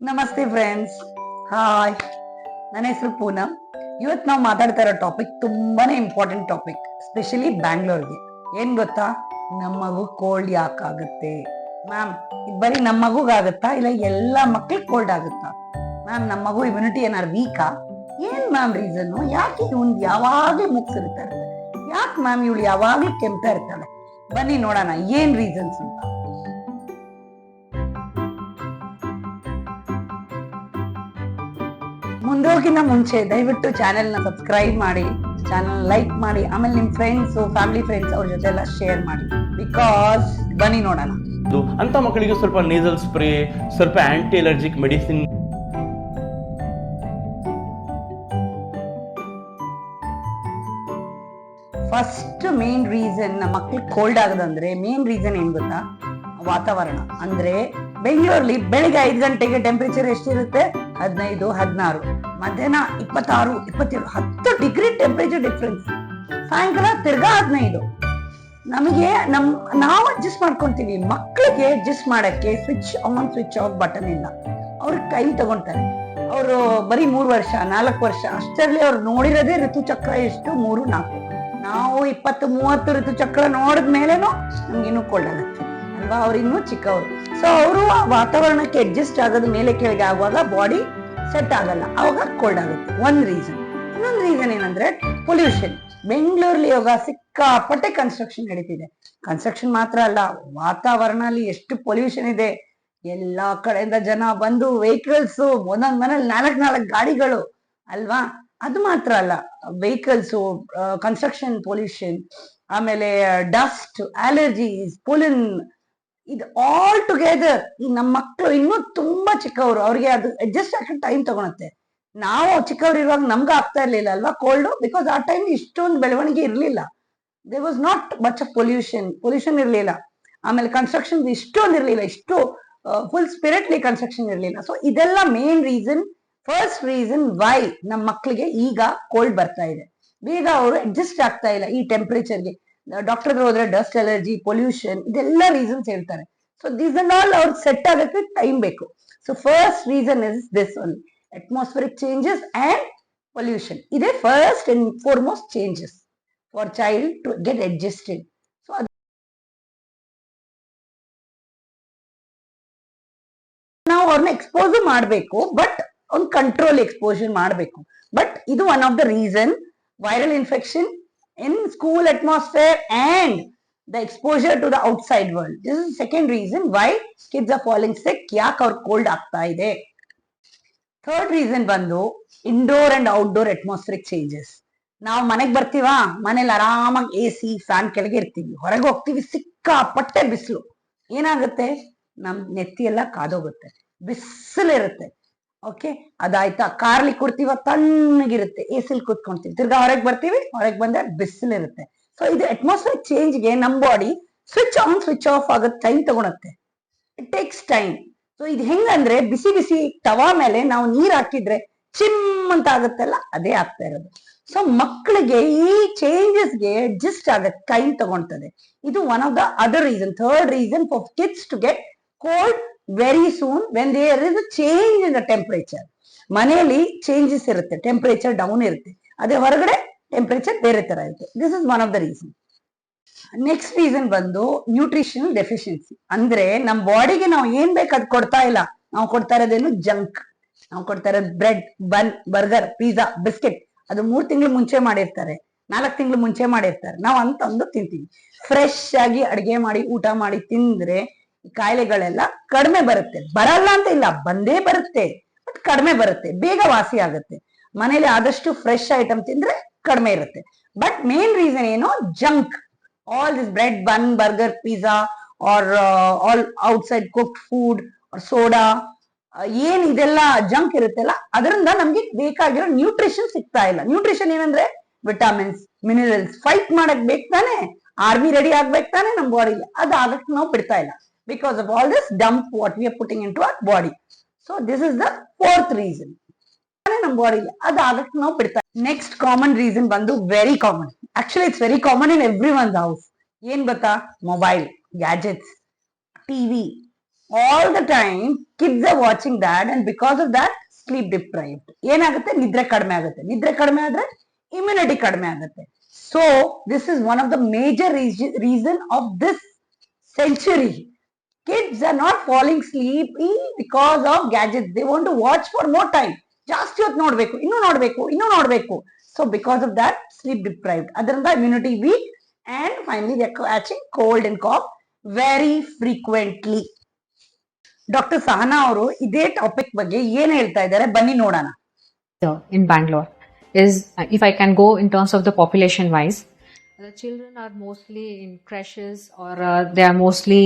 ನಮಸ್ತೆ friends hi ನನ್ನ ಹೆಸರು ಪೂನಮ್ ಇವತ್ತು ನಾವು ಮಾತಾಡ್ತಾ ಇರೋ ಟಾಪಿಕ್ ತುಂಬಾನೇ ಇಂಪಾರ್ಟೆಂಟ್ ಟಾಪಿಕ್ ಸ್ಪೆಷಲಿ ಬ್ಯಾಂಗ್ಳೂರ್ಗೆ ಏನ್ ಗೊತ್ತಾ? ನಮ್ಮ ಮಗು ಕೋಲ್ಡ್ ಯಾಕಾಗುತ್ತೆ ಮ್ಯಾಮ್ ಇದು ಬರೀ ನಮ್ಮ ಮಗುಗಾಗುತ್ತಾ ಇಲ್ಲ ಎಲ್ಲ ಮಕ್ಳಿಗೆ ಕೋಲ್ಡ್ ಆಗುತ್ತಾ? ಮ್ಯಾಮ್ ನಮ್ಮ ಮಗು ಇಮ್ಯುನಿಟಿ ಏನಾರು ವೀಕಾ ಏನ್ ಮ್ಯಾಮ್ ರೀಸನ್ನು ಯಾಕೆ ಇವ್ನ್ ಯಾವಾಗ್ಲೂ ಮುಗ್ಸಿರ್ತಾ ಯಾಕೆ ಮ್ಯಾಮ್ ಇವಳು ಯಾವಾಗ್ಲೂ ಕೆಮ್ತಾ ಇರ್ತಾಳೆ? ಬನ್ನಿ ನೋಡೋಣ, ಏನ್ ರೀಸನ್ಸ್ ಅಂತ. ಮುಂದೋಗಿನ ಮುಂಚೆ ದಯವಿಟ್ಟು ಚಾನೆಲ್ನ ನ ಸಬ್ಸ್ಕ್ರೈಬ್ ಮಾಡಿ ಚಾನೆಲ್ ಲೈಕ್ ಮಾಡಿ ಆಮೇಲೆ ನಿಮ್ ಫ್ರೆಂಡ್ಸ್ ಫ್ಯಾಮಿಲಿ ಫ್ರೆಂಡ್ಸ್ ಅವ್ರ ಜೊತೆ ಎಲ್ಲ ಶೇರ್ ಮಾಡಿ. ಬಿಕಾಸ್ ಬನ್ನಿ ನೋಡೋಣ. ಅಂತ ಮಕ್ಕಳಿಗೆ ಸ್ವಲ್ಪ ನೀಸಲ್ ಸ್ಪ್ರೇ ಸ್ವಲ್ಪ anti allergic medicine first main reason ನಮ್ಮ ಮಕ್ಳಿಗೆ ಕೋಲ್ಡ್ ಆಗದಂದ್ರೆ ಮೇನ್ ರೀಸನ್ ಏನ್ ಗೊತ್ತಾ? ವಾತಾವರಣ. ಅಂದ್ರೆ ಬೆಂಗಳೂರಲ್ಲಿ ಬೆಳಿಗ್ಗೆ ಐದು ಗಂಟೆಗೆ ಟೆಂಪರೇಚರ್ ಎಷ್ಟಿರುತ್ತೆ? ಹದಿನೈದು ಹದಿನಾರು. ಮಧ್ಯಾಹ್ನ ಇಪ್ಪತ್ತಾರು, ಇಪ್ಪತ್ತೇಳು, ಹತ್ತು ಡಿಗ್ರಿ ಟೆಂಪರೇಚರ್ ಡಿಫ್ರೆನ್ಸ್ ಸಾಯಂಕಾಲ ತಿರ್ಗಾ ಹದಿನೈದು. ನಮಗೆ ನಮ್, ನಾವು ಅಡ್ಜಸ್ಟ್ ಮಾಡ್ಕೊಂತೀವಿ. ಮಕ್ಕಳಿಗೆ ಅಡ್ಜಸ್ಟ್ ಮಾಡಕ್ಕೆ switch on switch off button ಇಲ್ಲ. ಅವ್ರ ಕೈ ತಗೊಂತಾರೆ. ಅವರು ಬರೀ ಮೂರು ವರ್ಷ, ನಾಲ್ಕು ವರ್ಷ, ಅಷ್ಟರಲ್ಲಿ ಅವ್ರು ನೋಡಿರೋದೇ ಋತುಚಕ್ರ ಎಷ್ಟು? ಮೂರು, ನಾಲ್ಕು. ನಾವು ಇಪ್ಪತ್ತು, ಮೂವತ್ತು ಋತುಚಕ್ರ ನೋಡಿದ ಮೇಲೇನು ನಮ್ಗೆ ಇನ್ನೂ ಕೋಲ್ಡ್ ಆಗುತ್ತೆ. ಅಲ್ವಾ? ಅವ್ರಿನ್ನೂ ಚಿಕ್ಕವರು. ಸೊ ಅವರು ಆ ವಾತಾವರಣಕ್ಕೆ ಅಡ್ಜಸ್ಟ್ ಆಗೋದು ಮೇಲೆ ಕೆಳಗೆ ಆಗುವಾಗ ಬಾಡಿ ಸೆಟ್ ಆಗಲ್ಲ. ಅವಾಗ ಕೋಲ್ಡ್ ಆಗುತ್ತೆ. ಒಂದ್ ರೀಸನ್ ಇನ್ನೊಂದು ರೀಸನ್ ಏನಂದ್ರೆ ಪೊಲ್ಯೂಷನ್ ಬೆಂಗಳೂರಲ್ಲಿ ಇವಾಗ ಸಿಕ್ಕಾಪಟ್ಟೆ ಕನ್ಸ್ಟ್ರಕ್ಷನ್ ನಡೀತಿದೆ. ಕನ್ಸ್ಟ್ರಕ್ಷನ್ ಮಾತ್ರ ಅಲ್ಲ ವಾತಾವರಣ ಅಲ್ಲಿ ಎಷ್ಟು ಪೊಲ್ಯೂಷನ್ ಇದೆ. ಎಲ್ಲಾ ಕಡೆಯಿಂದ ಜನ ಬಂದು ವೆಹಿಕಲ್ಸ್ ಒಂದೊಂದ್ ಮನೇಲಿ ನಾಲ್ಕ್ ನಾಲ್ಕು ಗಾಡಿಗಳು, ಅಲ್ವಾ? ಅದು ಮಾತ್ರ ಅಲ್ಲ. ವೆಹಿಕಲ್ಸ್ ಕನ್ಸ್ಟ್ರಕ್ಷನ್ ಪೊಲ್ಯೂಷನ್ ಆಮೇಲೆ ಡಸ್ಟ್ ಅಲರ್ಜೀಸ್ ಪೊಲಿನ್ ಇದು ಆಲ್ ಟುಗೆದರ್ ಈ ನಮ್ಮ ಮಕ್ಕಳು ಇನ್ನೂ ತುಂಬಾ ಚಿಕ್ಕವರು. ಅವ್ರಿಗೆ ಅದು ಅಡ್ಜಸ್ಟ್ ಆಗಕ್ಕೆ ಟೈಮ್ ತಗೊಳತ್ತೆ. ನಾವು ಚಿಕ್ಕವ್ರು ಇರುವಾಗ ನಮ್ಗೆ ಆಗ್ತಾ ಇರ್ಲಿಲ್ಲ ಅಲ್ವಾ ಕೋಲ್ಡ್ ಬಿಕಾಸ್ ಆ ಟೈಮ್ ಇಷ್ಟೊಂದು ಬೆಳವಣಿಗೆ ಇರ್ಲಿಲ್ಲ. They was not much of pollution pollution ಇರ್ಲಿಲ್ಲ. ಆಮೇಲೆ ಕನ್ಸ್ಟ್ರಕ್ಷನ್ ಇಷ್ಟೊಂದು ಇರಲಿಲ್ಲ. ಇಷ್ಟು ಫುಲ್ ಸ್ಪಿರಿಟ್ಲಿ ಕನ್ಸ್ಟ್ರಕ್ಷನ್ ಇರ್ಲಿಲ್ಲ. ಸೊ ಇದೆಲ್ಲ main reason first reason why ನಮ್ಮ ಮಕ್ಕಳಿಗೆ ಈಗ ಕೋಲ್ಡ್ ಬರ್ತಾ ಇದೆ. ಬೇಗ ಅವರು ಅಡ್ಜಸ್ಟ್ ಆಗ್ತಾ ಇಲ್ಲ ಈ ಟೆಂಪರೇಚರ್ಗೆ ಡಾಕ್ಟರ್ ಹೋದ್ರೆ ಡಸ್ಟ್ ಅಲರ್ಜಿ ಪೊಲ್ಯೂಷನ್ ಇದೆಲ್ಲ ರೀಸನ್ಸ್ ಹೇಳ್ತಾರೆ. ಸೊ ದೀಸ್ ಅಂಡ್ ಆಲ್ ಅವ್ರಿಗೆ ಸೆಟ್ ಆಗಕ್ಕೆ ಟೈಮ್ ಬೇಕು. So first reason is this one atmospheric changes and pollution ಇದೇ first and foremost changes for child to get adjusted so ನಾವು ಅವ್ರನ್ನ expose ಮಾಡಬೇಕು but ಒಂದು ಕಂಟ್ರೋಲ್ ಎಕ್ಸ್ಪೋಜರ್ ಮಾಡಬೇಕು. ಬಟ್ ಇದು one of the reason viral infection in school atmosphere and the exposure to the outside world this is second reason why kids are falling sick ಯಾಕೆ ಅವ್ರ cold ಆಗ್ತಾ ಇದೆ third reason ಬಂದು indoor and outdoor atmospheric changes ನಾವು ಮನೆಗೆ ಬರ್ತೀವಾ ಮನೇಲಿ ಆರಾಮಾಗಿ A C fan ಕೆಳಗೆ ಇರ್ತೀವಿ ಹೊರಗೆ ಹೋಗ್ತೀವಿ ಸಿಕ್ಕಾಪಟ್ಟೆ ಬಿಸಿಲು ಏನಾಗುತ್ತೆ ನಮ್ ನೆತ್ತಿ ಎಲ್ಲ ಕಾದೋಗುತ್ತೆ ಬಿಸಿಲಿರುತ್ತೆ ಓಕೆ ಅದಾಯ್ತಾ? ಕಾರ್ಲಿ ಕೊಡ್ತೀವ ತಣ್ಣಗಿರುತ್ತೆ. ಎ ಸಿಲ್ ಕೂತ್ಕೊಂತೀವಿ. ತಿರ್ಗಾ ಹೊರಗೆ ಬರ್ತೀವಿ, ಹೊರಗೆ ಬಂದ್ರೆ ಬಿಸಿಲಿರುತ್ತೆ. ಸೊ ಇದು ಅಟ್ಮಾಸ್ಫಿಯರ್ ಚೇಂಜ್ಗೆ ನಮ್ಮ body switch on switch off ಆಗೋದ್ ಟೈಮ್ ತಗೊಳತ್ತೆ. ಇಟ್ ಟೇಕ್ಸ್ ಟೈಮ್ ಸೊ ಇದು ಹೆಂಗಂದ್ರೆ ಬಿಸಿ ಬಿಸಿ ತವಾ ಮೇಲೆ ನಾವು ನೀರ್ ಹಾಕಿದ್ರೆ ಚಿಮ್ ಅಂತ ಆಗುತ್ತಲ್ಲ, ಅದೇ ಆಗ್ತಾ ಇರೋದು. ಸೊ ಮಕ್ಕಳಿಗೆ ಈ ಚೇಂಜಸ್ಗೆ ಅಡ್ಜಸ್ಟ್ ಆಗಕ್ಕೆ ಟೈಮ್ ತಗೊಳ್ತದೆ. ಇದು one of the other reason third reason for kids to get cold very soon when there is change in the temperature ಮನೆಯಲ್ಲಿ ಚೇಂಜಸ್ ಇರುತ್ತೆ ಟೆಂಪರೇಚರ್ ಡೌನ್ ಇರುತ್ತೆ. ಅದೇ ಹೊರಗಡೆ ಟೆಂಪರೇಚರ್ ಬೇರೆ ತರ ಇರುತ್ತೆ. This is one of the reason next reason ಬಂದು nutrition deficiency ಅಂದ್ರೆ ನಮ್ ಬಾಡಿಗೆ ನಾವು ಏನ್ ಬೇಕು ಅದು ಕೊಡ್ತಾ ಇಲ್ಲ. ನಾವು ಕೊಡ್ತಾ ಇರೋದೇನು ಜಂಕ್ ನಾವು ಕೊಡ್ತಾ ಇರೋದು bread bun burger pizza biscuit ಅದು ಮೂರ್ ತಿಂಗಳು ಮುಂಚೆ ಮಾಡಿರ್ತಾರೆ. ನಾಲ್ಕು ತಿಂಗಳು ಮುಂಚೆ ಮಾಡಿರ್ತಾರೆ. ನಾವು ಅಂತಂದು ತಿಂತೀವಿ. ಫ್ರೆಶ್ ಆಗಿ ಅಡಿಗೆ ಮಾಡಿ, ಊಟ ಮಾಡಿ ತಿಂದ್ರೆ ಕಾಯಿಲೆಗಳೆಲ್ಲ ಕಡಿಮೆ ಬರುತ್ತೆ. ಬರಲ್ಲ ಅಂತ ಇಲ್ಲ, ಬಂದೇ ಬರುತ್ತೆ. ಬಟ್ ಕಡಿಮೆ ಬರುತ್ತೆ, ಬೇಗ ವಾಸಿ ಆಗುತ್ತೆ. ಮನೇಲಿ ಆದಷ್ಟು ಫ್ರೆಶ್ ಐಟಮ್ ತಿಂದ್ರೆ ಕಡಿಮೆ ಇರುತ್ತೆ. ಬಟ್ ಮೇನ್ ರೀಸನ್ ಏನು? Junk all this bread bun burger pizza are all outside cooked food soda ಏನ್ ಇದೆಲ್ಲ ಜಂಕ್ ಇರುತ್ತಲ್ಲ, ಅದರಿಂದ ನಮ್ಗೆ ಬೇಕಾಗಿರೋ ನ್ಯೂಟ್ರಿಷನ್ ಸಿಗ್ತಾ ಇಲ್ಲ. ನ್ಯೂಟ್ರಿಷನ್ ಏನಂದ್ರೆ ವಿಟಮಿನ್ಸ್ ಮಿನರಲ್ಸ್ ಫೈಟ್ ಮಾಡಕ್ ಬೇಕು ತಾನೆ. ಆರ್ಮಿ ರೆಡಿ ಆಗ್ಬೇಕು ತಾನೆ ನಮ್ ಬಾಡಿಲಿ ಅದು ಆಗಕ್ಕೆ ನಾವು ಬಿಡ್ತಾ ಇಲ್ಲ. Because of all this dump what we are putting into our body so this is the fourth reason ನಮ್ ಬಾಡಿಲಿ ಅದು ಆಗಕ್ಕೆ ನಾವು ಬಿಡ್ತಾ ನೆಕ್ಸ್ಟ್ ಕಾಮನ್ ರೀಸನ್ ಬಂದು very common actually it's very common in every one house ಏನ್ ಗೊತ್ತಾ mobile gadgets TV all the time kids are watching that and because of that sleep deprived ಏನಾಗುತ್ತೆ ನಿದ್ರೆ ಕಡಿಮೆ ಆಗುತ್ತೆ ನಿದ್ರೆ ಕಡಿಮೆ ಆದ್ರೆ ಇಮ್ಯುನಿಟಿ ಕಡಿಮೆ ಆಗುತ್ತೆ so this is one of the major reason of this century kids are not falling sleepy because of gadgets they want to watch for more time ಜಾಸ್ತಿ ಹೊತ್ತು ನೋಡ್ಬೇಕು ಇನ್ನೂ ನೋಡ್ಬೇಕು ಇನ್ನೂ ನೋಡ್ಬೇಕು so because of that sleep deprived ಅದರಿಂದ immunity weak and finally they catching cold and cough very frequently doctor Sahana ಅವರು ಇದೇ ಟಾಪಿಕ್ ಬಗ್ಗೆ ಏನ್ ಹೇಳ್ತಾ ಇದ್ದಾರೆ ಬನ್ನಿ ನೋಡೋಣ here in Bangalore is uh, if I can go in terms of the population wise, the children are mostly in creches or uh, they are mostly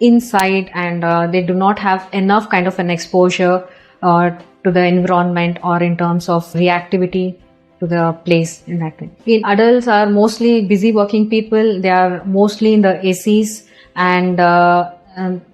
inside and uh, they do not have enough kind of an exposure uh, to the environment or in terms of reactivity to the place in that way. In adults are mostly busy working people. They are mostly in the ACs and, uh,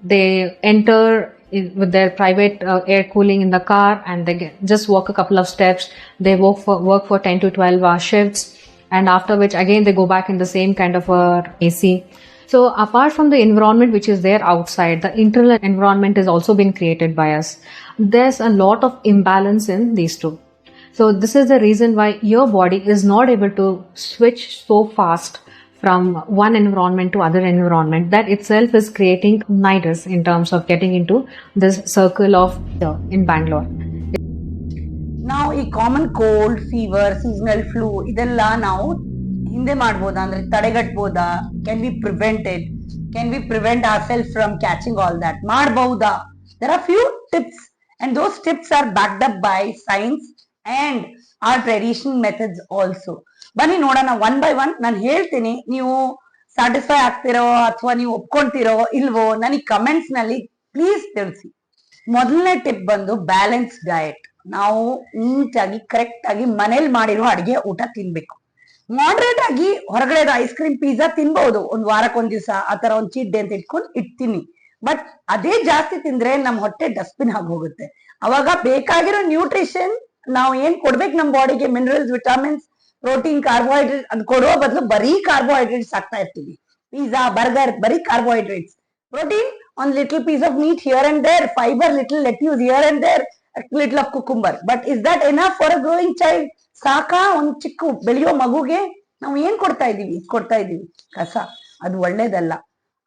they enter with their private uh, air cooling in the car and they get, just walk a couple of steps. They work for work for 10 to 12 hour shifts and after which again they go back in the same kind of a AC. So apart from the environment which is there outside, the internal environment is also been created by us. There's a lot of imbalance in these two. So this is the reason why your body is not able to switch so fast from one environment to other environment. That itself is creating nidus in terms of getting into this circle of uh, in Bangalore. ನಾವು ಈ common cold fever seasonal flu ಇದೆಲ್ಲ ನಾವು ಹಿಂದೆ ಮಾಡ್ಬೋದಾ? ಅಂದ್ರೆ ತಡೆಗಟ್ಬೋದಾ? Can we prevented can we prevent our self from catching all that ಮಾಡಬಹುದಾ? There are few tips and those tips are backed up by science and our traditional methods also ಬನ್ನಿ ನೋಡೋಣ one by one ನಾನು ಹೇಳ್ತೀನಿ, ನೀವು satisfy ಆಗ್ತಿರೋ ಅಥವಾ ನೀವು ಒಪ್ಕೊಂತಿರೋ ಇಲ್ವೋ ನನಗೆ ಕಮೆಂಟ್ಸ್ನಲ್ಲಿ ಪ್ಲೀಸ್ ತಿಳಿಸಿ. ಮೊದಲನೇ ಟಿಪ್ ಬಂದು ಬ್ಯಾಲೆನ್ಸ್ ಡಯಟ್ ನಾವು ನೀಟಾಗಿ ಕರೆಕ್ಟ್ ಆಗಿ ಮನೇಲಿ ಮಾಡಿರೋ ಅಡಿಗೆ ಊಟ ತಿನ್ಬೇಕು. ಮಾಡ್ರೇಟ್ ಆಗಿ ಹೊರಗಡೆ ಐಸ್ ಕ್ರೀಮ್ ಪಿಜ್ಜಾ ತಿನ್ಬಹುದು ಒಂದ್ ವಾರಕ್ಕೆ ಒಂದ್ ದಿವಸ ಆತರ ಒಂದ್ ಚೀಟ್ ಡೇ ಅಂತ ಇಟ್ಕೊಂಡು ಇಡ್ತೀನಿ. ಬಟ್ ಅದೇ ಜಾಸ್ತಿ ತಿಂದ್ರೆ ನಮ್ ಹೊಟ್ಟೆ ಡಸ್ಟ್ಬಿನ್ ಆಗಿ ಹೋಗುತ್ತೆ. ಅವಾಗ ಬೇಕಾಗಿರೋ ನ್ಯೂಟ್ರಿಷನ್ ನಾವು ಏನ್ ಕೊಡ್ಬೇಕು ನಮ್ ಬಾಡಿಗೆ ಮಿನರಲ್ಸ್ ವಿಟಮಿನ್ಸ್ ಪ್ರೋಟೀನ್ ಕಾರ್ಬೋಹೈಡ್ರೇಟ್ ಅದ್ ಕೊಡುವ ಬದಲು ಬರೀ ಕಾರ್ಬೋಹೈಡ್ರೇಟ್ಸ್ ಆಗ್ತಾ ಇರ್ತೀವಿ. ಪಿಜ್ಜಾ ಬರ್ಗರ್ ಬರೀ ಕಾರ್ಬೋಹೈಡ್ರೇಟ್ಸ್ ಪ್ರೋಟೀನ್ ಒಂದ್ little piece of meat here and there fibre little lettuce here and there little of cucumber but is that enough for a growing child ಸಾಕಾ ಒಂದ್ ಚಿಕ್ಕ ಬೆಳೆಯೋ ಮಗುಗೆ ನಾವು ಏನ್ ಕೊಡ್ತಾ ಇದೀವಿ? ಕೊಡ್ತಾ ಇದೀವಿ ಕಸ. ಅದು ಒಳ್ಳೇದಲ್ಲ.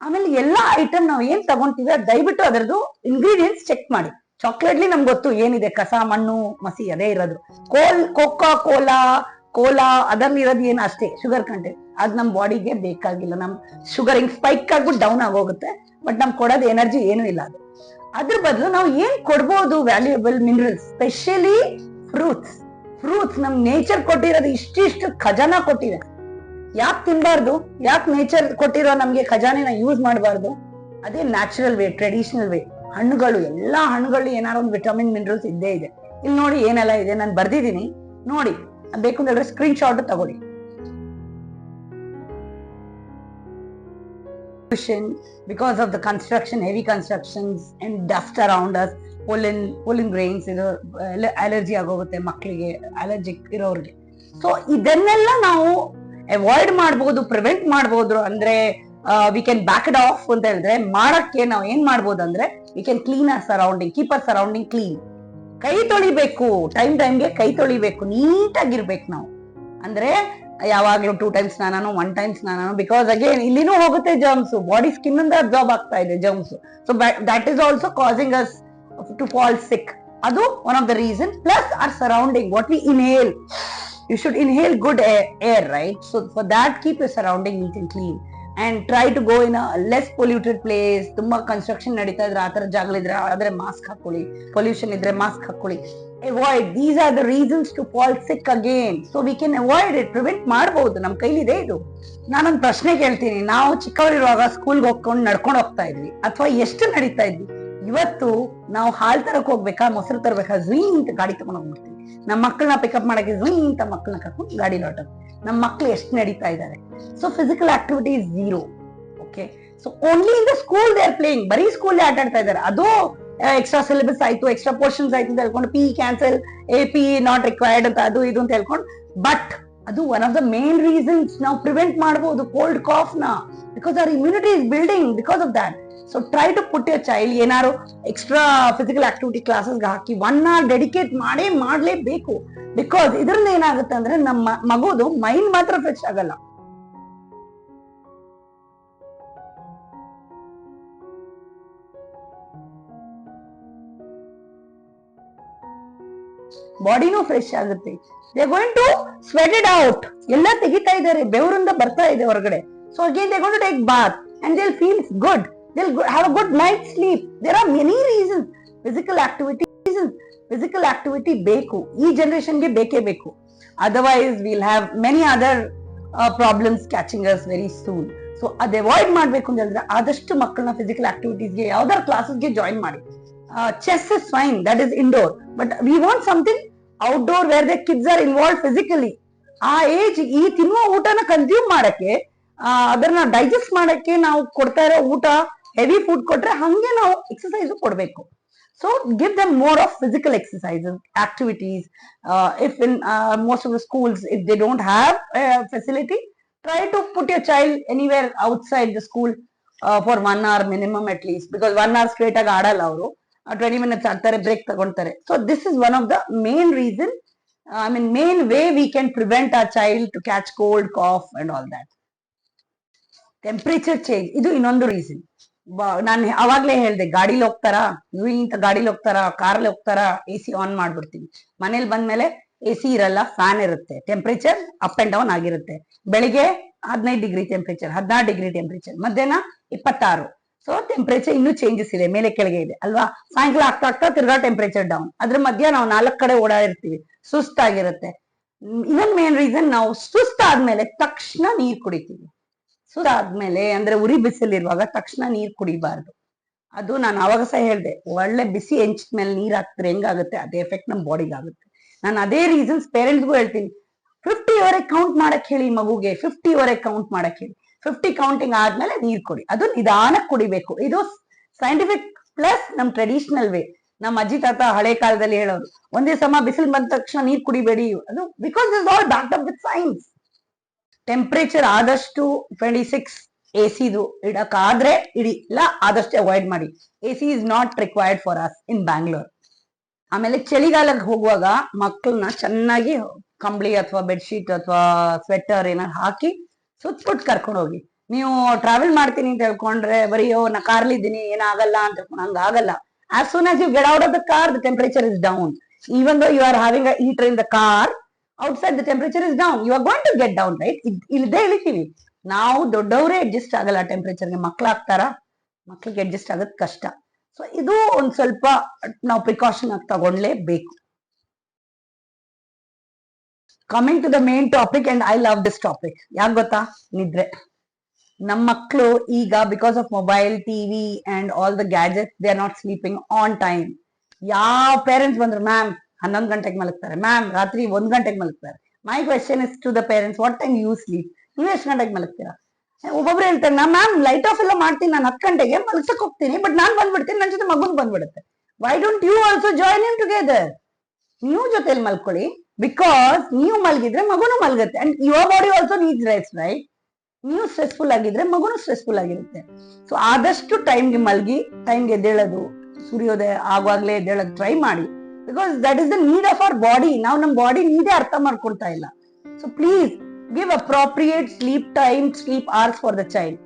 ಆಮೇಲೆ ಎಲ್ಲಾ ಐಟಮ್ ನಾವು ಏನ್ ತಗೊಂತೀವಿ ದಯವಿಟ್ಟು ಅದರದ್ದು ಇಂಗ್ರೀಡಿಯೆಂಟ್ಸ್ ಚೆಕ್ ಮಾಡಿ. ಚಾಕ್ಲೇಟ್ಲಿ ನಮ್ಗೆ ಗೊತ್ತು ಏನಿದೆ ಕಸ, ಮಣ್ಣು, ಮಸಿ ಅದೇ ಇರೋದು. ಕೋಲ್, ಕೋಕಾ, ಕೋಲಾ ಕೋಲಾ ಅದರಲ್ಲಿ ಇರೋದು ಏನು ಅಷ್ಟೇ ಶುಗರ್ ಕಂಟೆಂಟ್ ಅದು ನಮ್ ಬಾಡಿಗೆ ಬೇಕಾಗಿಲ್ಲ. ನಮ್ ಶುಗರ್ ಹಿಂಗ್ ಸ್ಪೈಕ್ ಆಗ್ಬಿಟ್ಟು ಡೌನ್ ಆಗೋಗುತ್ತೆ ಬಟ್ ನಮ್ಗೆ ಕೊಡೋದು ಎನರ್ಜಿ ಏನು ಇಲ್ಲ ಅದು. ಅದ್ರ ಬದಲು ನಾವು ಏನ್ ಕೊಡ್ಬೋದು valuable minerals specially fruits fruits ನಮ್ ನೇಚರ್ ಕೊಟ್ಟಿರೋದು ಇಷ್ಟಿಷ್ಟು ಖಜಾನ ಕೊಟ್ಟಿದೆ. ಯಾಕೆ ತಿನ್ಬಾರ್ದು? ಯಾಕೆ ನೇಚರ್ ಕೊಟ್ಟಿರೋ ನಮ್ಗೆ ಖಜಾನೆನ ಯೂಸ್ ಮಾಡಬಾರ್ದು? ಅದೇ ನ್ಯಾಚುರಲ್ ವೇ ಟ್ರೆಡಿಷನಲ್ ವೇ ಹಣ್ಣುಗಳು, ಎಲ್ಲಾ ಹಣ್ಣುಗಳು ಏನಾರ ಒಂದು ವಿಟಮಿನ್ ಮಿನರಲ್ಸ್ ಇದ್ದೇ ಇದೆ. ಇಲ್ಲಿ ನೋಡಿ ಏನೆಲ್ಲ ಇದೆ, ನಾನು ಬರ್ದಿದ್ದೀನಿ. ನೋಡಿ ಬೇಕು ಅಂದ್ರೆ ಸ್ಕ್ರೀನ್ ಶಾಟ್ ತಗೊಳ್ಳಿ. Pollution because of the construction, heavy constructions and dust around us, pollen, pollen grains, ಇದು ಅಲರ್ಜಿ ಆಗೋಗುತ್ತೆ ಮಕ್ಕಳಿಗೆ ಅಲರ್ಜಿಕ್ ಇರೋರ್ಗೆ ಸೊ ಇದನ್ನೆಲ್ಲ ನಾವು ಅವಾಯ್ಡ್ ಮಾಡ್ಬೋದು ಪ್ರಿವೆಂಟ್ ಮಾಡ್ಬೋದು ಅಂದ್ರೆ we can back it off ಅಂತ ಹೇಳಿದ್ರೆ ಮಾಡಕ್ಕೆ ನಾವು ಏನ್ ಮಾಡ್ಬೋದು ಅಂದ್ರೆ we can clean our surrounding keep our surrounding clean ಕೈ ತೊಳಿಬೇಕು ಟೈಮ್ ಟೈಮ್ಗೆ ಕೈ ತೊಳಿಬೇಕು ನೀಟಾಗಿರ್ಬೇಕು ನಾವು. ಅಂದ್ರೆ ಯಾವಾಗ್ಲೂ ಟೂ ಟೈಮ್ ಸ್ನಾನನೋ ಒನ್ ಟೈಮ್ ಸ್ನಾನನೋ ಬಿಕಾಸ್ ಅಗೇನ್ ಇಲ್ಲಿನೂ ಹೋಗುತ್ತೆ ಜರ್ಮ್ಸ್ ಬಾಡಿ ಸ್ಕಿನ್ ಇಂದ ಅಬ್ಸಾರ್ಬ್ ಆಗ್ತಾ ಇದೆ germs so that is also causing us to fall sick ಅದು one of the reason plus our surrounding what we inhale you should inhale good air right so for that keep your surrounding neat and clean and try to go in less polluted place ತುಂಬಾ construction ನಡೀತಾ ಇದ್ರೆ, ಆ ತರ ಜಾಗಗಳಿದ್ರೆ, ಆದ್ರೆ mask ಹಾಕೊಳ್ಳಿ. Pollution ಇದ್ರೆ mask ಹಾಕೊಳ್ಳಿ. Avoid these are the reasons to fall sick again so we can avoid it prevent ಮಾಡಬಹುದು ನಮ್ಮ ಕೈಲಿದೆ ಇದು. ನಾನೊಂದು ಪ್ರಶ್ನೆ ಕೇಳ್ತೀನಿ. ನಾವು ಚಿಕ್ಕವರಿರುವಾಗ ಸ್ಕೂಲ್ಗೆ ಹೋಗ್ಕೊಂಡು ನಡ್ಕೊಂಡು ಹೋಗ್ತಾ ಇದ್ವಿ. ಅಥವಾ ಎಷ್ಟು ನಡೀತಾ ಇದ್ವಿ? ಇವತ್ತು ನಾವು ಹಾಲ್ ತರಕ್ಕೆ ಹೋಗ್ಬೇಕಾ? ಮೊಸರು ತರಬೇಕಾ? ಝುಯ್ ಅಂತ ಗಾಡಿ ತಗೊಂಡು ಹೋಗ್ಬಿಡ್ತೀವಿ. ನಮ್ಮ ಮಕ್ಕಳನ್ನ ಪಿಕಪ್ ಮಾಡಕ್ಕೆ ಝುಯ್ ಅಂತ ಮಕ್ಕಳನ್ನ ಕರ್ಕೊಂಡು ಗಾಡಿ ಹೊರಟೋದು ನಮ್ಮ ಮಕ್ಳು ಎಷ್ಟು ನಡೀತಾ ಇದ್ದಾರೆ? So physical activity is zero okay so only in the school they are playing ಬರೀ ಸ್ಕೂಲ್ ಆಟ ಆಡ್ತಾ ಇದ್ದಾರೆ. ಅದು ಎಕ್ಸ್ಟ್ರಾ ಸಿಲೆಬಸ್ ಆಯ್ತು ಎಕ್ಸ್ಟ್ರಾ ಪೋರ್ಷನ್ಸ್ ಆಯ್ತು ಅಂತ ಹೇಳ್ಕೊಂಡು P cancel a P not required ಅಂತ ಅದು ಇದು ಅಂತ ಹೇಳ್ಕೊಂಡು ಬಟ್ ಅದು one of the main reasons ನಾವು ಪ್ರಿವೆಂಟ್ ಮಾಡಬಹುದು cold ಕಾಫ್ನ because our immunity is building because of that so try to put your child ಏನಾರು ಎಕ್ಸ್ಟ್ರಾ ಫಿಸಿಕಲ್ ಆಕ್ಟಿವಿಟಿ ಕ್ಲಾಸಸ್ಗೆ ಹಾಕಿ ಒನ್ ಅವರ್ ಡೆಡಿಕೇಟ್ ಮಾಡೇ ಮಾಡಲೇಬೇಕು. ಬಿಕಾಸ್ ಇದರಿಂದ ಏನಾಗುತ್ತೆ ಅಂದ್ರೆ ನಮ್ಮ ಮಗುದು ಮೈಂಡ್ ಮಾತ್ರ ಫ್ರೆಶ್ ಆಗಲ್ಲ. ಬಾಡಿನೂ ಫ್ರೆಶ್ ಆಗುತ್ತೆ. They going to sweat out ಎಲ್ಲ ತೆಗಿತಾ ಇದ್ದಾರೆ, ಬೆವರಿಂದ ಬರ್ತಾ ಇದೆ ಹೊರಗಡೆ. So again they going to take bath and they'll feel good they'll have a good night sleep there are many reason physical activity physical activity ಬೇಕು. ಈ ಜನರೇಷನ್ಗೆ ಬೇಕೇ ಬೇಕು. Otherwise will have many other problems catching us very soon so ಅದ್ avoid ಮಾಡ್ಬೇಕು ಅಂತ ಹೇಳಿದ್ರೆ ಆದಷ್ಟು ಮಕ್ಕಳನ್ನ ಫಿಸಿಕಲ್ ಆಕ್ಟಿವಿಟೀಸ್ಗೆ ಯಾವ್ದಾರು ಕ್ಲಾಸಸ್ಗೆ ಜಾಯಿನ್ ಮಾಡಿ. Chess is fine that is indoor but we want something outdoor where the kids are involve physically ಆ ಏಜ್ ಈ ತಿನ್ನುವ ಊಟನ ಕನ್ಸ್ಯೂಮ್ ಮಾಡಕ್ಕೆ ಅದನ್ನ ಡೈಜೆಸ್ಟ್ ಮಾಡಕ್ಕೆ ನಾವು ಕೊಡ್ತಾ ಇರೋ ಊಟ ಹೆವಿ ಫುಡ್ ಕೊಟ್ರೆ ಹಂಗೆ ನಾವು ಎಕ್ಸಸೈಸ್ ಕೊಡಬೇಕು. So give them more of physical exercises activities if in most of the schools if they don't have facility try to put your child anywhere outside the school for one hour minimum at least because one hour straight ಆಗಿ ಆಡಲ್ಲ ಅವರು. Twenty minutes ಆಗ್ತಾರೆ break ತಗೊಳ್ತಾರೆ so this is one of the main reason I mean main way we can prevent our child to catch cold cough and all that temperature change ಇದು ಇನ್ನೊಂದು reason ನಾನು ಅವಾಗ್ಲೇ ಹೇಳ್ದೆ, ಗಾಡಿಲಿ ಹೋಗ್ತಾರಾ? ನೀವು ಇಂತ ಗಾಡಿಲಿ ಹೋಗ್ತಾರಾ? ಕಾರಲ್ಲಿ ಹೋಗ್ತಾರಾ? ಎ ಸಿ ಆನ್ ಮಾಡ್ಬಿಡ್ತೀನಿ. ಮನೇಲಿ ಬಂದ್ಮೇಲೆ ಎ ಸಿ ಇರಲ್ಲ ಫ್ಯಾನ್ ಇರುತ್ತೆ. ಟೆಂಪರೇಚರ್ ಅಪ್ ಅಂಡ್ ಡೌನ್ ಆಗಿರುತ್ತೆ. ಬೆಳಿಗ್ಗೆ ಹದಿನೈದು ಡಿಗ್ರಿ ಟೆಂಪರೇಚರ್ ಹದಿನಾರು ಡಿಗ್ರಿ ಟೆಂಪರೇಚರ್ ಮಧ್ಯಾಹ್ನ ಇಪ್ಪತ್ತಾರು. ಸೊ ಟೆಂಪರೇಚರ್ ಇನ್ನೂ ಚೇಂಜಸ್ ಇದೆ, ಮೇಲೆ ಕೆಳಗೆ ಇದೆ, ಅಲ್ವಾ? ಸಾಯಂಕಾಲ ಆಗ್ತಾ ಆಗ್ತಾ ತಿರ್ಗಾ ಟೆಂಪರೇಚರ್ ಡೌನ್ ಅದ್ರ ಮಧ್ಯ ನಾವು ನಾಲ್ಕು ಕಡೆ ಓಡಾಡಿರ್ತೀವಿ, ಸುಸ್ತಾಗಿರುತ್ತೆ. ಇನ್ನೊಂದು ಮೇನ್ ರೀಸನ್ ನಾವು ಸುಸ್ತಾದ್ಮೇಲೆ ತಕ್ಷಣ ನೀರ್ ಕುಡಿತೀವಿ. ಸುಸ್ತಾದ್ಮೇಲೆ ಅಂದ್ರೆ ಉರಿ ಬಿಸಿಲಿರುವಾಗ ತಕ್ಷಣ ನೀರ್ ಕುಡಿಬಾರ್ದು. ಅದು ನಾನು ಅವಾಗ ಸಹ ಹೇಳ್ದೆ, ಒಳ್ಳೆ ಬಿಸಿ ಹೆಂಚಿದ ಮೇಲೆ ನೀರ್ ಹಾಕಿದ್ರೆ ಹೆಂಗಾಗುತ್ತೆ? ಅದೇ ಎಫೆಕ್ಟ್ ನಮ್ ಬಾಡಿಗೆ ಆಗುತ್ತೆ ನಾನು ಅದೇ ರೀಸನ್ಸ್ ಪೇರೆಂಟ್ಸ್ಗೂ ಹೇಳ್ತೀನಿ. ಫಿಫ್ಟಿ ವರೆಗೆ ಕೌಂಟ್ ಮಾಡಕ್ ಹೇಳಿ ಮಗುಗೆ ಫಿಫ್ಟಿ ವರೆಗೆ ಕೌಂಟ್ ಮಾಡಕ್ ಹೇಳಿ. ಫಿಫ್ಟಿ ಕೌಂಟಿಂಗ್ ಆದ್ಮೇಲೆ ನೀರ್ ಕುಡಿ. ಅದು ನಿಧಾನಕ್ಕೆ ಕುಡಿಬೇಕು. ಇದು ಸೈಂಟಿಫಿಕ್ ಪ್ಲಸ್ ನಮ್ ಟ್ರೆಡಿಷನಲ್ ವೇ ನಮ್ಮ ಅಜ್ಜಿ, ತಾತ ಹಳೆ ಕಾಲದಲ್ಲಿ ಹೇಳೋರು, ಒಂದೇ ಸಮ ಬಿಸಿಲು ಬಂದ ತಕ್ಷಣ ನೀರ್ ಕುಡಿಬೇಡಿ. ಅದು because is all back up with science temperature ಆದಷ್ಟು ಟ್ವೆಂಟಿ ಸಿಕ್ಸ್ ಎ ಸಿದು ಇಡಕ್ಕಾದ್ರೆ ಇಡಿ. ಇಲ್ಲ, ಆದಷ್ಟು ಅವಾಯ್ಡ್ ಮಾಡಿ. A C is not required for us in Bangalore ಆಮೇಲೆ ಚಳಿಗಾಲಕ್ಕೆ ಹೋಗುವಾಗ ಮಕ್ಕಳನ್ನ ಚೆನ್ನಾಗಿ ಕಂಬಳಿ ಅಥವಾ ಬೆಡ್ಶೀಟ್ ಅಥವಾ ಸ್ವೆಟರ್ ಏನಾದ್ರು ಹಾಕಿ ಸುತ್ಬಿಟ್ಟು ಕರ್ಕೊಂಡು ಹೋಗಿ ನೀವು ಟ್ರಾವೆಲ್ ಮಾಡ್ತೀನಿ ಅಂತ ಹೇಳ್ಕೊಂಡ್ರೆ ಬರೀ ಓ ನಾ ಕಾರ್ಲಿದ್ದೀನಿ ಏನಾಗಲ್ಲ ಅಂತ ಹೇಳ್ಕೊಂಡು, ಹಂಗ ಆಗಲ್ಲ. As soon as you get out of the car the temperature is down even though you are having a heater in the car outside the temperature is down you are going to get down right ಇಲ್ಲದೆ ಇಳಿತೀವಿ. ನಾವು ದೊಡ್ಡವರೇ adjust ಆಗಲ್ಲ ಟೆಂಪರೇಚರ್ಗೆ ಮಕ್ಳಾಗ್ತಾರಾ? ಮಕ್ಳಿಗೆ adjust ಆಗೋದು ಕಷ್ಟ. So ಇದು ಒಂದ್ ಸ್ವಲ್ಪ ನಾವು ಪ್ರಿಕಾಷನ್ ಆಗಿ ತಗೊಂಡ್ಲೇಬೇಕು. Coming to the main topic and I love this topic ಯಾಕೆ ಗೊತ್ತಾ? ನಿದ್ರೆ. ನಮ್ಮ ಮಕ್ಕಳು ಈಗ because of mobile TV and all the gadget they are not sleeping on time ಯಾವ ಪೇರೆಂಟ್ಸ್ ಬಂದ್ರು ಮ್ಯಾಮ್ ಹನ್ನೊಂದು ಗಂಟೆಗೆ ಮಲಗ್ತಾರೆ. ಮ್ಯಾಮ್ ರಾತ್ರಿ ಒಂದ್ ಗಂಟೆಗೆ ಮಲಗ್ತಾರೆ. My question is to the parents what time you sleep ನೀವು ಎಷ್ಟು ಗಂಟೆಗೆ ಮಲಗ್ತೀರಾ? ಒಬ್ಬೊಬ್ರು ಹೇಳ್ತಾರೆ, ನಾ ಮ್ಯಾಮ್ ಲೈಟ್ ಆಫ್ ಎಲ್ಲ ಮಾಡ್ತೀನಿ. ನಾನು ಹತ್ತು ಗಂಟೆಗೆ ಮಲಗ್ಸಕ್ ಹೋಗ್ತೀನಿ ಬಟ್ ನಾನ್ ಬಂದ್ಬಿಡ್ತೀನಿ. ನನ್ನ ಜೊತೆ ಮಗುನ್ ಬಂದ್ಬಿಡುತ್ತೆ. Why don't you also join in together ನೀವು ಜೊತೆಲಿ ಮಲ್ಕೊಳ್ಳಿ. ಬಿಕಾಸ್ ನೀವು ಮಲಗಿದ್ರೆ ಮಗುನು ಮಲಗುತ್ತೆ. And your body also needs rest right ನೀವು ಸ್ಟ್ರೆಸ್ಫುಲ್ ಆಗಿದ್ರೆ ಮಗುನು ಸ್ಟ್ರೆಸ್ಫುಲ್ ಆಗಿರುತ್ತೆ. ಸೊ ಆದಷ್ಟು ಟೈಮ್ಗೆ ಮಲಗಿ ಟೈಮ್ಗೆ ಎದ್ದೇಳೋದು, ಸೂರ್ಯೋದಯ ಆಗುವಾಗ್ಲೇ ಎದ್ದೇಳೋದು ಟ್ರೈ ಮಾಡಿ. Because that is the need of our body ನಾವು ನಮ್ಮ ಬಾಡಿ ನೀಡೇ ಅರ್ಥ ಮಾಡ್ಕೊಳ್ತಾ ಇಲ್ಲ. So please give appropriate sleep time sleep hours for the child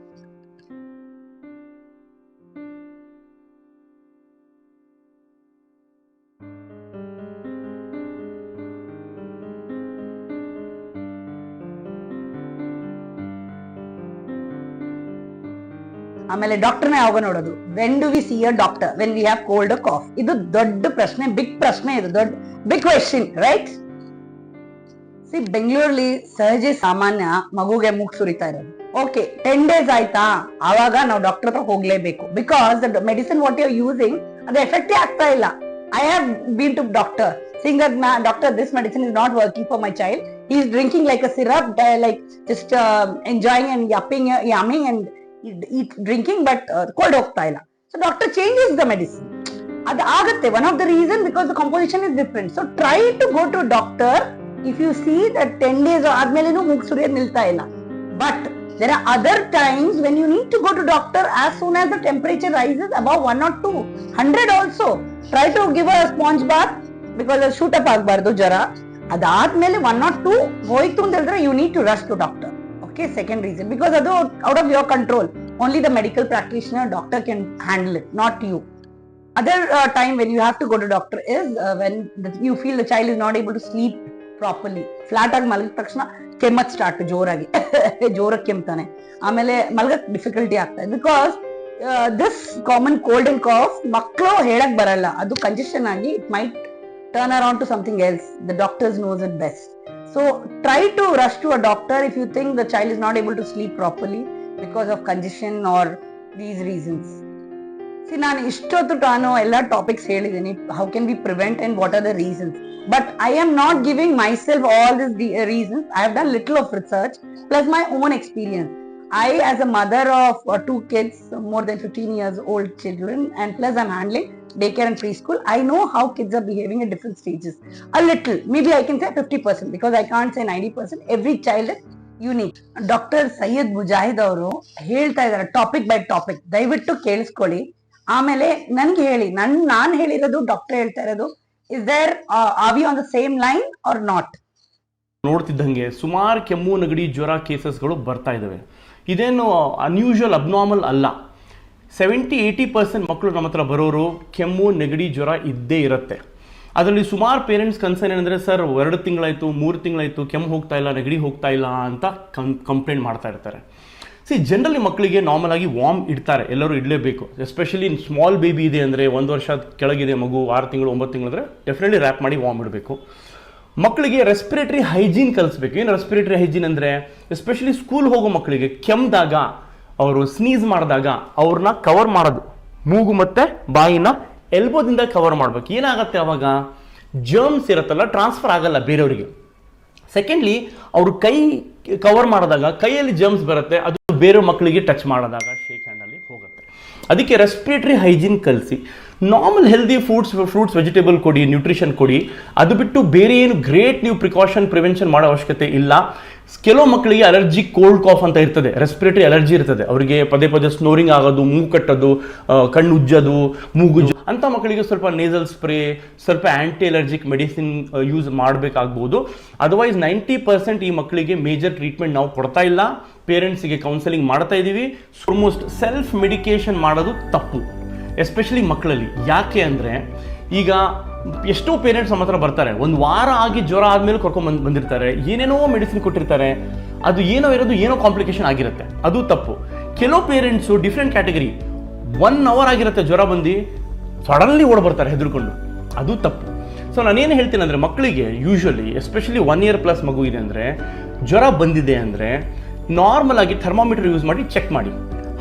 ಆಮೇಲೆ ಡಾಕ್ಟರ್ನ ಯಾವಾಗ ನೋಡೋದು? When do we see a doctor when we have cold cough ಇದು ದೊಡ್ಡ ಪ್ರಶ್ನೆ ಬಿಗ್ ಪ್ರಶ್ನೆ ಇದು, ದೊಡ್ಡ ಬಿಗ್ ಕ್ವೆಶನ್ ರೈಟ್ ಸಿ ಬೆಂಗಳೂರಲ್ಲಿ ಸಹಜೆ ಸಾಮಾನ್ಯ ಮಗುಗೆ ಮೂಗ್ ಸುರಿತಾ ಇರೋದು. ಓಕೆ ಟೆನ್ ಡೇಸ್ ಆಯ್ತಾ? ಆವಾಗ ನಾವು ಡಾಕ್ಟರ್ ಹತ್ರ ಹೋಗ್ಲೇಬೇಕು. Because the medicine what you using ಅದು ಎಫೆಕ್ಟೇ ಆಗ್ತಾ ಇಲ್ಲ. I have been to doctor saying ಅದ್ doctor this medicine is not working for my child is drinking like a syrup like just enjoying and yapping yumming and eat drinking but cold ಹೋಗ್ತಾ ಇಲ್ಲ. So doctor changes the medicine ಅದು ಆಗುತ್ತೆ one of the reason because the composition is different so try to go to doctor if you see that ten days ಆದ್ಮೇಲೆನೂ ಮೂಗ್ ಸುರಿಯೋದು ನಿಲ್ತಾ ಇಲ್ಲ. But there are other times when you need to go to doctor as soon as the temperature rises above 1 or 2 100 also. Try to give a sponge bath because ಅದು shoot up ಆಗಬಾರ್ದು ಜ್ವರ. ಅದಾದ್ಮೇಲೆ one nought two ಹೋಯ್ತು ಅಂತ ಹೇಳಿದ್ರೆ you need to rush to doctor okay second reason because ಅದು out of your control only the medical practitioner doctor can handle it not you when you have to go to doctor is uh, when the, you feel the child is not able to sleep properly. Flat ಆಗಿ ಮಲಗಿದ ತಕ್ಷಣ ಕೆಮ್ಮತ್ start ಜೋರಾಗಿ. ಜೋರಾಗಿ ಕೆಮ್ತಾನೆ. ಆಮೇಲೆ ಮಲಗಕ್ difficulty ಆಗ್ತದೆ because this common cold and cough ಮಕ್ಕಳು ಹೇಳಕ್ ಬರಲ್ಲ. ಅದು ಕಂಜೆಷನ್ ಆಗಿ it might turn around to something else the doctors knows it best so try to rush to a doctor if you think the child is not able to sleep properly because of congestion or these reasons see ನಾನು ಇಷ್ಟೊತ್ತು ನಾನು ಎಲ್ಲ topics ಹೇಳಿದ್ದೀನಿ how can be prevent and what are the reasons but I am not giving myself all this reasons I have done little of research plus my own experience I, as a mother of uh, two kids, more than 15 years old children, and plus I'm handling daycare and preschool, I know how kids are behaving at different stages. A little, maybe I can say 50% because I can't say 90%. Every child is unique doctor Syed Mujahid ಅವರು ಹೇಳ್ತಾ ಇದ್ದಾರೆ topic by topic ದಯವಿಟ್ಟು ಕೇಳಿಸ್ಕೊಳ್ಳಿ. ಆಮೇಲೆ ನನ್ಗೆ ಹೇಳಿ ನನ್ ನಾನ್ ಹೇಳಿರೋದು ಡಾಕ್ಟರ್ ಹೇಳ್ತಾ ಇರೋದು is there are we on the same line or not ನೋಡ್ತಿದ್ದಂಗೆ ಸುಮಾರು ಕೆಮ್ಮು ನೆಗಡಿ ಜ್ವರ ಕೇಸಸ್ಗಳು ಬರ್ತಾ ಇದಾವೆ. ಇದೇನು ಅನ್ಯೂಶುವಲ್ ಅಬ್ನಾರ್ಮಲ್ ಅಲ್ಲ. ಸೆವೆಂಟಿ ಏಯ್ಟಿ ಪರ್ಸೆಂಟ್ ಮಕ್ಕಳು ನಮ್ಮ ಹತ್ರ ಬರೋರು ಕೆಮ್ಮು, ನೆಗಡಿ, ಜ್ವರ ಇದ್ದೇ ಇರುತ್ತೆ. ಅದರಲ್ಲಿ ಸುಮಾರು ಪೇರೆಂಟ್ಸ್ ಕನ್ಸರ್ನ್ ಏನಂದರೆ, ಸರ್, ಎರಡು ತಿಂಗಳಾಯಿತು, ಮೂರು ತಿಂಗಳಾಯಿತು, ಕೆಮ್ಮು ಹೋಗ್ತಾ ಇಲ್ಲ, ನೆಗಡಿ ಹೋಗ್ತಾ ಇಲ್ಲ ಅಂತ ಕಂಪ್ಲೇಂಟ್ ಮಾಡ್ತಾ ಇರ್ತಾರೆ. ಸಿ ಜನರಲಿ ಮಕ್ಕಳಿಗೆ ನಾರ್ಮಲ್ ಆಗಿ ವಾರ್ಮ್ ಇಡ್ತಾರೆ, ಎಲ್ಲರೂ ಇಡಲೇಬೇಕು. ಎಸ್ಪೆಷಲಿ ಸ್ಮಾಲ್ ಬೇಬಿ ಇದೆ ಅಂದರೆ ಒಂದು ವರ್ಷ ಕೆಳಗಿದೆ ಮಗು, ಆರು ತಿಂಗಳು, ಒಂಬತ್ತು ತಿಂಗಳು ಅಂದರೆ ಡೆಫಿನೆಟ್ಲಿ ರ್ಯಾಪ್ ಮಾಡಿ ವಾಮ್ ಇಡಬೇಕು. ಮಕ್ಕಳಿಗೆ ರೆಸ್ಪಿರೇಟರಿ ಹೈಜೀನ್ ಕಲಿಸ್ಬೇಕು. ಏನು ರೆಸ್ಪಿರೇಟರಿ ಹೈಜೀನ್ ಅಂದರೆ ಎಸ್ಪೆಷಲಿ ಸ್ಕೂಲ್ ಹೋಗೋ ಮಕ್ಕಳಿಗೆ ಕೆಮ್ಮಿದಾಗ ಅವರು ಸ್ನೀಸ್ ಮಾಡಿದಾಗ ಅವ್ರನ್ನ ಕವರ್ ಮಾಡೋದು. ಮೂಗು ಮತ್ತು ಬಾಯಿನ ಎಲ್ಬೋದಿಂದ ಕವರ್ ಮಾಡ್ಬೇಕು. ಏನಾಗುತ್ತೆ ಅವಾಗ? ಜರ್ಮ್ಸ್ ಇರುತ್ತಲ್ಲ ಟ್ರಾನ್ಸ್ಫರ್ ಆಗಲ್ಲ ಬೇರೆಯವರಿಗೆ. ಸೆಕೆಂಡ್ಲಿ ಅವರು ಕೈ ಕವರ್ ಮಾಡಿದಾಗ, ಕೈಯಲ್ಲಿ ಜರ್ಮ್ಸ್ ಬರುತ್ತೆ, ಅದು ಬೇರೆ ಮಕ್ಕಳಿಗೆ ಟಚ್ ಮಾಡಿದಾಗ ಶೇಕ್ ಹ್ಯಾಂಡಲ್ಲಿ ಹೋಗುತ್ತೆ. ಅದಕ್ಕೆ ರೆಸ್ಪಿರೇಟರಿ ಹೈಜೀನ್ ಕಲಿಸಿ normal healthy foods fruits vegetable ಕೊಡಿ ನ್ಯೂಟ್ರಿಷನ್ ಕೊಡಿ. ಅದು ಬಿಟ್ಟು ಬೇರೆ ಏನು ಗ್ರೇಟ್ ನೀವು ಪ್ರಿಕಾಷನ್ ಪ್ರಿವೆನ್ಷನ್ ಮಾಡೋ ಅವಶ್ಯಕತೆ ಇಲ್ಲ. ಕೆಲವು ಮಕ್ಕಳಿಗೆ ಅಲರ್ಜಿ ಕೋಲ್ಡ್ ಕಾಫ್ ಅಂತ ಇರ್ತದೆ. ರೆಸ್ಪಿರೇಟರಿ ಅಲರ್ಜಿ ಇರ್ತದೆ. ಅವರಿಗೆ ಪದೇ ಪದೇ ಸ್ನೋರಿಂಗ್ ಆಗೋದು ಮೂಗು ಕಟ್ಟೋದು ಕಣ್ಣು ಉಜ್ಜೋದು ಮೂಗುಜ್ಜು ಅಂತ ಮಕ್ಕಳಿಗೆ ಸ್ವಲ್ಪ ನೇಸಲ್ ಸ್ಪ್ರೇ ಸ್ವಲ್ಪ ಆ್ಯಂಟಿ ಅಲರ್ಜಿಕ್ ಮೆಡಿಸಿನ್ ಯೂಸ್ ಮಾಡಬೇಕಾಗ್ಬೋದು. ಅದರ್ವೈಸ್ ನೈಂಟಿ ಪರ್ಸೆಂಟ್ ಈ ಮಕ್ಕಳಿಗೆ ಮೇಜರ್ ಟ್ರೀಟ್ಮೆಂಟ್ ನಾವು ಕೊಡ್ತಾ ಇಲ್ಲ. ಪೇರೆಂಟ್ಸಿಗೆ ಕೌನ್ಸೆಲಿಂಗ್ ಮಾಡ್ತಾ ಇದ್ದೀವಿ ಆಲ್ಮೋಸ್ಟ್ ಸೆಲ್ಫ್ ಮೆಡಿಕೇಶನ್ ಮಾಡೋದು ತಪ್ಪು. ಎಸ್ಪೆಷಲಿ ಮಕ್ಕಳಲ್ಲಿ. ಯಾಕೆ ಅಂದರೆ, ಈಗ ಎಷ್ಟೋ ಪೇರೆಂಟ್ಸ್ ನಮ್ಮ ಹತ್ರ ಬರ್ತಾರೆ. ಒಂದು ವಾರ ಆಗಿ ಜ್ವರ ಆದಮೇಲೆ ಕರ್ಕೊಂಡ್ ಬಂದಿರ್ತಾರೆ. ಏನೇನೋ ಮೆಡಿಸಿನ್ ಕೊಟ್ಟಿರ್ತಾರೆ. ಅದು ಏನೋ ಇರೋದು, ಏನೋ ಕಾಂಪ್ಲಿಕೇಶನ್ ಆಗಿರುತ್ತೆ. ಅದು ತಪ್ಪು. ಕೆಲವು parents different category one hour ಆಗಿರುತ್ತೆ ಜ್ವರ ಬಂದು ಸಡನ್ಲಿ ಓಡ್ ಬರ್ತಾರೆ ಹೆದರ್ಕೊಂಡು. ಅದು ತಪ್ಪು. ಸೊ ನಾನೇನು ಹೇಳ್ತೀನಿ ಅಂದರೆ, ಮಕ್ಕಳಿಗೆ usually especially one year plus ಮಗು ಇದೆ ಅಂದರೆ, ಜ್ವರ ಬಂದಿದೆ ಅಂದರೆ ನಾರ್ಮಲ್ ಆಗಿ ಥರ್ಮಾಮೀಟರ್ ಯೂಸ್ ಮಾಡಿ ಚೆಕ್ ಮಾಡಿ.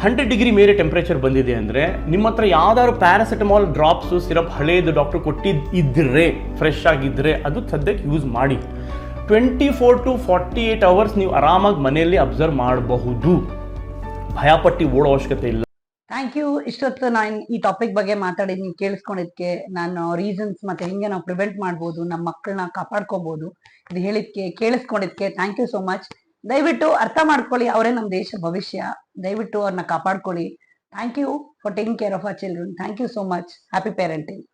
ಹಂಡ್ರೆಡ್ ಡಿಗ್ರಿ ಮೇಲೆ ಟೆಂಪ್ರೇಚರ್ ಬಂದಿದೆ ಅಂದರೆ ನಿಮ್ಮ ಹತ್ರ ಯಾವ್ದಾದ್ರು ಪ್ಯಾರಾಸಿಟಮಾಲ್ ಡ್ರಾಪ್ಸು ಸಿರಪ್ ಹಳೇದು ಡಾಕ್ಟರ್ ಕೊಟ್ಟಿದ್ದು ಇದ್ದರೆ ಫ್ರೆಶ್ ಆಗಿದ್ದರೆ ಅದು ಸದ್ಯಕ್ಕೆ ಯೂಸ್ ಮಾಡಿ. Twenty four to forty eight hours ನೀವು ಆರಾಮಾಗಿ ಮನೆಯಲ್ಲಿ ಅಬ್ಸರ್ವ್ ಮಾಡಬಹುದು. ಭಯಪಟ್ಟು ಓಡೋ ಅವಶ್ಯಕತೆ ಇಲ್ಲ. ಥ್ಯಾಂಕ್ ಯು ಇಷ್ಟೊತ್ತು ನಾನು ಈ ಟಾಪಿಕ್ ಬಗ್ಗೆ ಮಾತಾಡಿ ನೀವು ಕೇಳಿಸ್ಕೊಂಡಿದ್ಕೆ ನಾನು ರೀಸನ್ಸ್ ಮತ್ತೆ ಹೆಂಗೆ ನಾವು ಪ್ರಿವೆಂಟ್ ಮಾಡ್ಬೋದು ನಮ್ಮ ಮಕ್ಕಳನ್ನ ಕಾಪಾಡ್ಕೋಬಹುದು ಇದು ಹೇಳಿದ್ಕೆ, ಕೇಳಿಸ್ಕೊಂಡಿದ್ಕೆ ಥ್ಯಾಂಕ್ ಯು ಸೋ ಮಚ್ ದಯವಿಟ್ಟು ಅರ್ಥ ಮಾಡ್ಕೊಳ್ಳಿ, ಅವರೇ ನಮ್ಮ ದೇಶ ಭವಿಷ್ಯ. ದಯವಿಟ್ಟು ಅವ್ರನ್ನ ಕಾಪಾಡ್ಕೊಳ್ಳಿ. Thank you for taking care of our children thank you so much happy parenting